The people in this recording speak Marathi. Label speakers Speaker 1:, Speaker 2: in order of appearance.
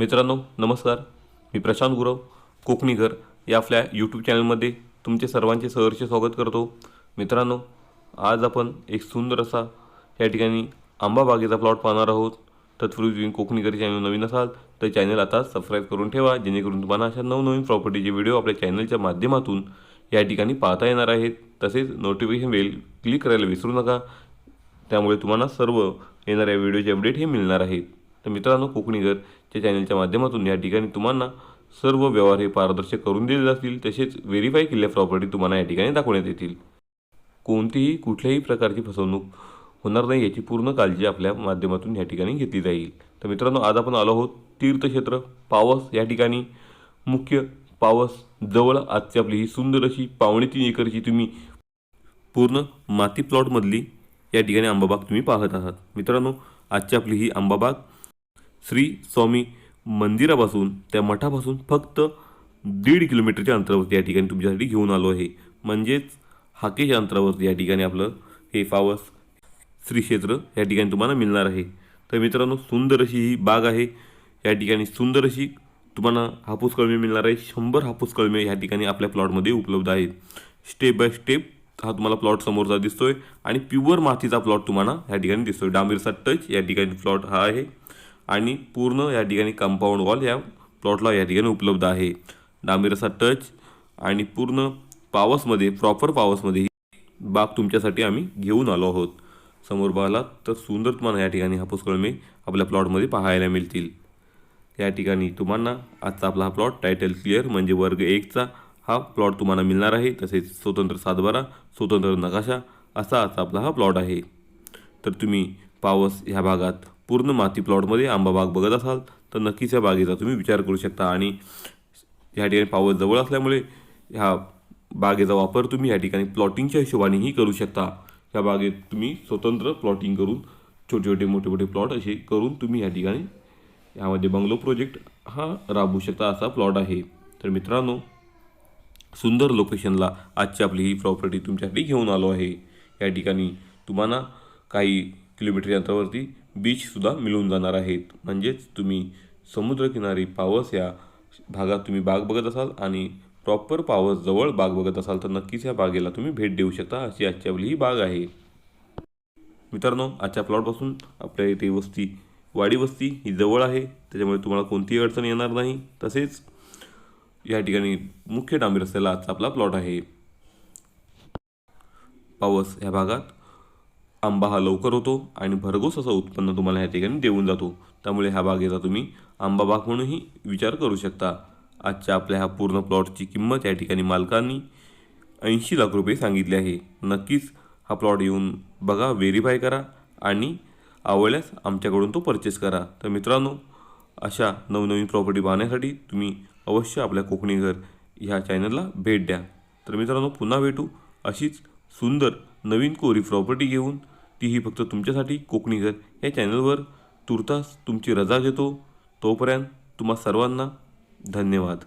Speaker 1: मित्रांनो नमस्कार. मी प्रशांत गुरव कोकणीकर या आपल्या यूट्यूब चॅनलमध्ये तुमचे सर्वांचे सहर्ष स्वागत करतो. मित्रांनो आज आपण एक सुंदर असा या ठिकाणी आंबा बागेचा प्लॉट पाहणार आहोत. तत्पूर्वी तुम्ही कोकणीकर चॅनल नवीन असाल तर चॅनल आता सबस्क्राईब करून ठेवा जेणेकरून तुम्हाला अशा नवनवीन प्रॉपर्टीचे व्हिडिओ आपल्या चॅनलच्या माध्यमातून या ठिकाणी पाहता येणार आहेत. तसेच नोटिफिकेशन बेल क्लिक करायला विसरू नका. त्यामुळे तुम्हाला सर्व येणाऱ्या व्हिडिओचे अपडेट हे मिळणार आहेत. तर मित्रांनो कोकणीगरच्या चॅनलच्या माध्यमातून या ठिकाणी तुम्हाला सर्व व्यवहार हे पारदर्शक करून दिले जातील तसेच व्हेरीफाय केलेल्या प्रॉपर्टी तुम्हाला या ठिकाणी दाखवण्यात येतील. कोणतीही कुठल्याही प्रकारची फसवणूक होणार नाही याची पूर्ण काळजी आपल्या माध्यमातून या ठिकाणी घेतली जाईल. तर मित्रांनो आज आपण आलो आहोत तीर्थक्षेत्र पावस या ठिकाणी. मुख्य पावस जवळ आजची आपली ही सुंदर अशी पावणे तीन एकरची तुम्ही पूर्ण माती प्लॉटमधली या ठिकाणी आंबाबाग तुम्ही पाहत आहात. मित्रांनो आजची आपली ही आंबाबाग श्री स्वामी मंदिरापासून त्या मठापासून फक्त दीड किलोमीटरच्या अंतरावरती या ठिकाणी तुमच्यासाठी घेऊन आलो आहे. म्हणजेच हाकेच्या अंतरावरती या ठिकाणी आपलं हे फावस श्री क्षेत्र या ठिकाणी तुम्हाला मिळणार आहे. तर मित्रांनो सुंदर अशी ही बाग आहे. या ठिकाणी सुंदर अशी तुम्हाला हापूस कळमे मिळणार आहे. शंभर हापूस कळमे या ठिकाणी आपल्या प्लॉटमध्ये उपलब्ध आहेत. स्टेप बाय स्टेप हा तुम्हाला प्लॉट समोरचा दिसतोय आणि प्युअर मातीचा प्लॉट तुम्हाला या ठिकाणी दिसतोय. डांबीरचा टच या ठिकाणी प्लॉट हा आहे. आणि पूर्ण या ठिकाणी कंपाऊंड वॉल या प्लॉटला या ठिकाणी उपलब्ध आहे. डांबीरचा टच आणि पूर्ण पावसमध्ये प्रॉपर पावसमध्ये ही बाग तुमच्यासाठी आम्ही घेऊन आलो आहोत. समोर पाहिलात तर सुंदर तुम्हाला या ठिकाणी हापूस कळमे आपल्या प्लॉटमध्ये पाहायला मिळतील. या ठिकाणी तुम्हाला आजचा आपला हा प्लॉट टायटल क्लिअर म्हणजे वर्ग एकचा हा प्लॉट तुम्हाला मिळणार आहे. तसेच स्वतंत्र सातबारा स्वतंत्र नकाशा असा आजचा आपला हा प्लॉट आहे. तर तुम्ही पावस ह्या भागात पूर्ण माती प्लॉटमध्ये आंबा बाग बघत असाल तर नक्कीच या बागेचा तुम्ही विचार करू शकता. आणि ह्या ठिकाणी पावस जवळ असल्यामुळे ह्या बागेचा वापर तुम्ही या ठिकाणी प्लॉटिंगच्या हिशोबानेही करू शकता. ह्या बागेत तुम्ही स्वतंत्र प्लॉटिंग करून छोटे छोटे मोठे मोठे प्लॉट असे करून तुम्ही या ठिकाणी यामध्ये बंगलो प्रोजेक्ट हा राबवू शकता असा प्लॉट आहे. तर मित्रांनो सुंदर लोकेशनला आजची आपली ही प्रॉपर्टी तुमच्यासाठी घेऊन आलो आहे. या ठिकाणी तुम्हाला काही किलोमीटर अंतरावरती बीचसुद्धा मिळून जाणार आहेत. म्हणजेच तुम्ही समुद्रकिनारी पावस या भागात तुम्ही बाग बघत असाल आणि प्रॉपर पावस जवळ बाग बघत असाल तर नक्कीच या बागेला तुम्ही भेट देऊ शकता. अशी आजच्यावली ही बाग आहे. मित्रांनो आजच्या प्लॉटपासून आपल्या इथे वस्ती वाडी वस्ती ही जवळ आहे. त्याच्यामुळे तुम्हाला कोणतीही अडचण येणार नाही. तसेच या ठिकाणी मुख्य डांबी रस्त्याला आजचा आपला प्लॉट आहे. पावस ह्या भागात आंबा हा लवकर होतो आणि भरघोस असं उत्पन्न तुम्हाला ह्या ठिकाणी देऊन जातो. त्यामुळे ह्या बागेचा तुम्ही आंबा बाग म्हणूनही विचार करू शकता. आजच्या आपल्या ह्या पूर्ण प्लॉटची किंमत या ठिकाणी मालकांनी ऐंशी लाख रुपये सांगितले आहे. नक्कीच हा प्लॉट येऊन बघा व्हेरीफाय करा आणि आवडल्यास आमच्याकडून तो परचेस करा. तर मित्रांनो अशा नवनवीन प्रॉपर्टी पाहण्यासाठी तुम्ही अवश्य आपल्या कोकणी घर ह्या चॅनलला भेट द्या. तर मित्रांनो पुन्हा भेटू अशीच सुंदर नवीन कोरी प्रॉपर्टी घेऊन. तीही फक्त तुमच्यासाठी कोकणी घर या चॅनलवर तुर्तास तुमची रजा घेतो. तोपर्यंत तुम्हा सर्वांना धन्यवाद.